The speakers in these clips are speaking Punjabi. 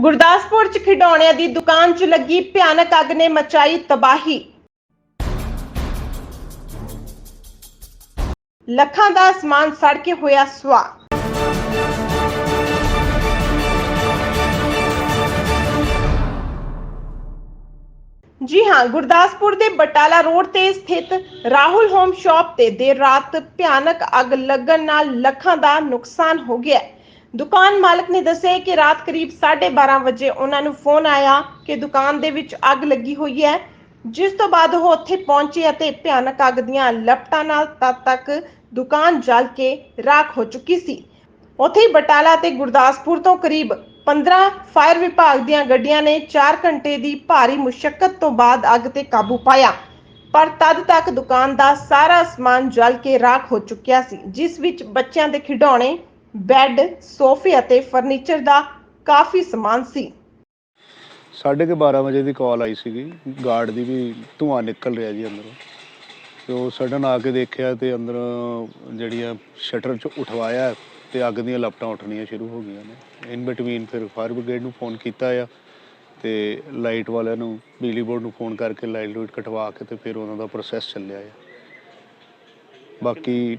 ਗੁਰਦਾਸਪੁਰ 'ਚ ਖਿਡੌਣਿਆਂ ਦੀ ਦੁਕਾਨ 'ਚ ਲੱਗੀ ਭਿਆਨਕ ਅੱਗ ਨੇ ਮਚਾਈ ਤਬਾਹੀ ਲੱਖਾਂ ਦਾ ਸਮਾਨ ਸੜ ਕੇ ਹੋਇਆ ਸੁਆਹ ਜੀ ਹਾਂ, ਗੁਰਦਾਸਪੁਰ ਦੇ ਬਟਾਲਾ ਰੋਡ ਤੇ ਸਥਿਤ ਰਾਹੁਲ ਹੋਮ ਸ਼ਾਪ ਤੇ ਦੇਰ ਰਾਤ ਭਿਆਨਕ ਅੱਗ ਲੱਗਣ ਨਾਲ ਲੱਖਾਂ ਦਾ ਨੁਕਸਾਨ ਹੋ ਗਿਆ ਹੈ। ਦੁਕਾਨ ਮਾਲਕ ਨੇ ਦੱਸਿਆ ਕਿ ਰਾਤ ਕਰੀਬ 12:30 ਵਜੇ ਉਹਨਾਂ ਨੂੰ ਫੋਨ ਆਇਆ ਕਿ ਦੁਕਾਨ ਦੇ ਵਿੱਚ ਅੱਗ ਲੱਗੀ ਹੋਈ ਹੈ, ਜਿਸ ਤੋਂ ਬਾਅਦ ਉਹ ਉੱਥੇ ਪਹੁੰਚੇ ਅਤੇ ਭਿਆਨਕ ਅੱਗ ਦੀਆਂ ਲਪਟਾਂ ਨਾਲ ਤਦ ਤੱਕ ਦੁਕਾਨ ਜਲ ਕੇ ਰਾਖ ਹੋ ਚੁੱਕੀ ਸੀ। ਉੱਥੇ ਹੀ ਬਟਾਲਾ ਤੇ ਗੁਰਦਾਸਪੁਰ ਤੋਂ ਕਰੀਬ 15 ਫਾਇਰ ਵਿਭਾਗ ਦੀਆਂ ਗੱਡੀਆਂ ਨੇ 4 ਘੰਟੇ ਦੀ ਭਾਰੀ ਮੁਸ਼ਕਲ ਤੋਂ ਬਾਅਦ ਅੱਗ ਤੇ ਕਾਬੂ ਪਾਇਆ। ਪਰ ਤਦ ਤੱਕ ਦੁਕਾਨ ਦਾ ਸਾਰਾ ਸਮਾਨ ਜਲ ਕੇ ਰਾਖ ਹੋ ਚੁੱਕਿਆ ਸੀ, ਜਿਸ ਵਿੱਚ ਬੱਚਿਆਂ ਦੇ ਖਿਡੌਣੇ ਬੈੱਡ, ਸੋਫੇ ਅਤੇ ਫਰਨੀਚਰ ਦਾ ਕਾਫੀ ਸਮਾਨ ਸੀ। ਸਾਢੇ ਕੁ 12 ਵਜੇ ਦੀ ਕਾਲ ਆਈ ਸੀਗੀ। ਗਾਰਡ ਦੀ ਵੀ ਧੂੰਆਂ ਨਿਕਲ ਰਿਹਾ ਜੀ ਅੰਦਰੋਂ। ਤੇ ਉਹ ਸਡਨ ਆ ਕੇ ਦੇਖਿਆ ਤੇ ਅੰਦਰ ਜਿਹੜੀਆਂ ਸ਼ਟਰ ਚ ਉਠਵਾਇਆ ਤੇ ਅੱਗ ਦੀਆਂ ਲਪਟਾਂ ਉੱਠਣੀਆਂ ਸ਼ੁਰੂ ਹੋ ਗਈਆਂ ਨੇ। ਇਨ ਬਿਟਵੀਨ ਫਿਰ ਫਾਇਰ ਬ੍ਰਿਗੇਡ ਨੂੰ ਫੋਨ ਕੀਤਾ ਆ ਤੇ ਲਾਈਟ ਵਾਲਿਆਂ ਨੂੰ, ਬਿਜਲੀ ਬੋਰਡ ਨੂੰ ਫੋਨ ਕਰਕੇ ਲਾਈਟ ਲੂਟ ਕਟਵਾ ਕੇ ਤੇ ਫਿਰ ਉਹਨਾਂ ਦਾ ਪ੍ਰੋਸੈਸ ਚੱਲਿਆ ਆ। ਬਾਕੀ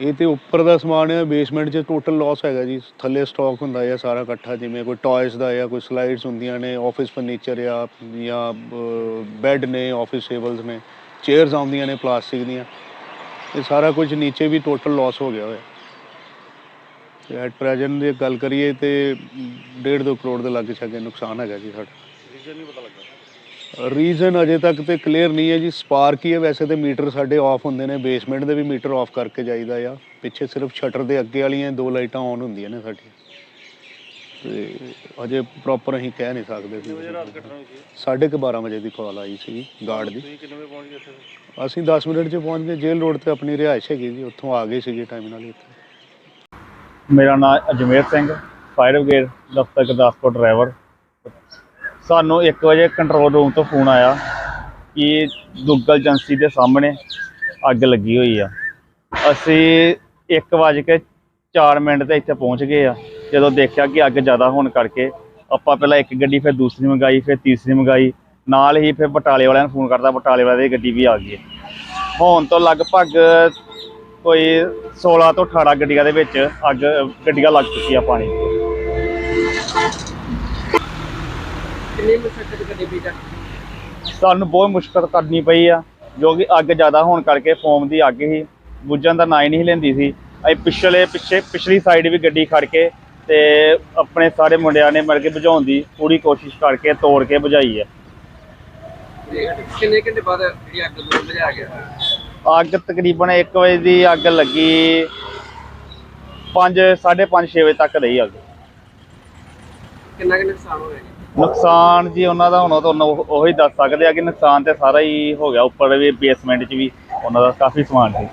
ਇਹ ਤੇ ਉੱਪਰ ਦਾ ਸਮਾਨ ਹੈ ਬੇਸਮੈਂਟ 'ਚ ਟੋਟਲ ਲਾਸ ਹੈਗਾ ਜੀ। ਥੱਲੇ ਸਟਾਕ ਹੁੰਦਾ ਹੈ ਸਾਰਾ ਇਕੱਠਾ, ਜਿਵੇਂ ਕੋਈ ਟੌਇਸ ਦਾ ਜਾਂ ਕੋਈ ਸਲਾਈਡਸ ਹੁੰਦੀਆਂ ਨੇ ਆਫਿਸ ਫਰਨੀਚਰ ਆ, ਜਾਂ ਬੈੱਡ ਨੇ ਆਫਿਸ ਟੇਬਲਸ ਨੇ ਚੇਅਰਸ ਆਉਂਦੀਆਂ ਨੇ ਪਲਾਸਟਿਕ ਦੀਆਂ। ਇਹ ਸਾਰਾ ਕੁਝ ਨੀਚੇ ਵੀ ਟੋਟਲ ਲਾਸ ਹੋ ਗਿਆ ਹੋਇਆ। ਤੇ ਐਟ ਪ੍ਰੈਜ਼ੈਂਟ ਜੇ ਗੱਲ ਕਰੀਏ ਤੇ 1.5 2 ਕਰੋੜ ਦੇ ਲਾਗੇ ਛੱਗੇ ਨੁਕਸਾਨ ਹੈਗਾ ਜੀ ਸਾਡਾ। ਰੀਜ਼ਨ ਨਹੀਂ ਪਤਾ ਲੱਗਾ ਰੀਜ਼ਨ ਅਜੇ ਤੱਕ ਤੇ ਕਲੀਅਰ ਨਹੀਂ ਹੈ ਜੀ। ਸਪਾਰਕ ਹੀ ਹੈ ਵੈਸੇ ਤੇ ਮੀਟਰ ਸਾਡੇ ਆਫ ਹੁੰਦੇ ਨੇ। ਬੇਸਮੈਂਟ ਦੇ ਵੀ ਮੀਟਰ ਆਫ ਕਰਕੇ ਜਾਈਦਾ ਆ। ਪਿੱਛੇ ਸਿਰਫ ਸ਼ਟਰ ਦੇ ਅੱਗੇ ਵਾਲੀਆਂ ਦੋ ਲਾਈਟਾਂ ਆਨ ਹੁੰਦੀਆਂ ਨੇ ਸਾਡੀਆਂ। ਤੇ ਅਜੇ ਪ੍ਰੋਪਰ ਅਸੀਂ ਕਹਿ ਨਹੀਂ ਸਕਦੇ ਸੀ। ਸਾਢੇ ਕੁ 12 ਵਜੇ ਦੀ ਕਾਲ ਆਈ ਸੀ ਗਾਰਡ ਦੀ। ਅਸੀਂ 10 ਮਿੰਟ 'ਚ ਪਹੁੰਚ ਗਏ। ਜੇਲ੍ਹ ਰੋਡ ਤੇ ਆਪਣੀ ਰਿਹਾਇਸ਼ ਹੈਗੀ ਜੀ। ਉੱਥੋਂ ਆ ਗਏ ਸੀਗੇ ਟਾਈਮ ਨਾਲ ਹੀ ਇੱਥੇ। ਮੇਰਾ ਨਾਮ ਅਜਮੇਰ ਸਿੰਘ। ਫਾਇਰ ਬ੍ਰਿਗੇਡ ਦਫ਼ਤਰ ਗੁਰਦਾਸਪੁਰ ਡਰਾਈਵਰ ਸਾਨੂੰ 1 ਵਜੇ ਕੰਟਰੋਲ ਰੂਮ ਤੋਂ ਫੋਨ ਆਇਆ ਕਿ ਦੁੱਗਲ ਏਜੰਸੀ ਦੇ ਸਾਹਮਣੇ ਅੱਗ ਲੱਗੀ ਹੋਈ ਆ। ਅਸੀਂ 1 ਵਜੇ ਕੇ 4 ਮਿੰਟ ਤੇ ਇੱਥੇ ਪਹੁੰਚ ਗਏ ਆ। ਜਦੋਂ ਦੇਖਿਆ ਕਿ ਅੱਗ ਜ਼ਿਆਦਾ ਹੋਣ ਕਰਕੇ ਆਪਾਂ ਪਹਿਲਾਂ ਇੱਕ ਗੱਡੀ, ਫਿਰ ਦੂਸਰੀ ਮੰਗਾਈ, ਫਿਰ ਤੀਸਰੀ ਮੰਗਾਈ। ਨਾਲ ਹੀ ਫਿਰ ਬਟਾਲੇ ਵਾਲਿਆਂ ਨੂੰ ਫੋਨ ਕਰਦਾ ਬਟਾਲੇ ਵਾਲਿਆਂ ਦੀ ਗੱਡੀ ਵੀ ਆ ਗਈ ਹੋਣ ਤੋਂ ਲਗਭਗ ਕੋਈ 16 ਤੋਂ 18 ਗੱਡੀਆਂ ਦੇ ਵਿੱਚ ਅੱਗ, ਗੱਡੀਆਂ ਲੱਗ ਚੁੱਕੀਆਂ ਪਾਣੀ। ਕਿੰਨੀ ਮੁਸ਼ਕਲ ਸਾਨੂੰ ਬਹੁਤ ਮੁਸ਼ਕਲ ਕਰਨੀ ਪਈ ਆ ਜੋ ਕਿ ਅੱਗ ਜ਼ਿਆਦਾ ਹੋਣ ਕਰਕੇ ਫੋਮ ਦੀ ਅੱਗ ਹੀ ਬੁੱਝਣ ਦਾ ਨਾਂ ਹੀ ਨਹੀਂ ਲੈਂਦੀ ਸੀ। ਅਸੀਂ ਪਿਛਲੇ ਪਿੱਛੇ ਪਿਛਲੀ ਸਾਈਡ ਵੀ ਗੱਡੀ ਖੜ ਕੇ ਤੇ ਆਪਣੇ ਸਾਰੇ ਮੁੰਡਿਆਂ ਨੇ ਮਿਲ ਕੇ ਬੁਝਾਉਣ ਦੀ ਪੂਰੀ ਕੋਸ਼ਿਸ਼ ਕਰਕੇ ਤੋੜ ਕੇ ਬੁਝਾਈ ਹੈ ਕਿੰਨੇ ਘੰਟੇ ਬਾਅਦ ਜਿਹੜੀ ਅੱਗ ਨੂੰ ਬੁਝਾ ਗਿਆ? ਅੱਗ ਤਕਰੀਬਨ 1 ਵਜੇ ਦੀ ਅੱਗ ਲੱਗੀ 5 5:30 6 ਵਜੇ ਤੱਕ ਰਹੀ ਅੱਗ। ਕਿੰਨਾ ਕੁ ਨੁਕਸਾਨ ਹੋਇਆ ਨੁਕਸਾਨ ਜੀ ਉਹਨਾਂ ਦਾ ਹੁਣ ਉਹ ਤੁਹਾਨੂੰ ਉਹੀ ਦੱਸ ਸਕਦੇ ਆ ਕਿ ਨੁਕਸਾਨ ਤੇ ਸਾਰਾ ਹੀ ਹੋ ਗਿਆ। ਉੱਪਰ ਵੀ ਬੇਸਮੈਂਟ 'ਚ ਵੀ ਉਹਨਾਂ ਦਾ ਕਾਫੀ ਸਮਾਨ ਸੀ।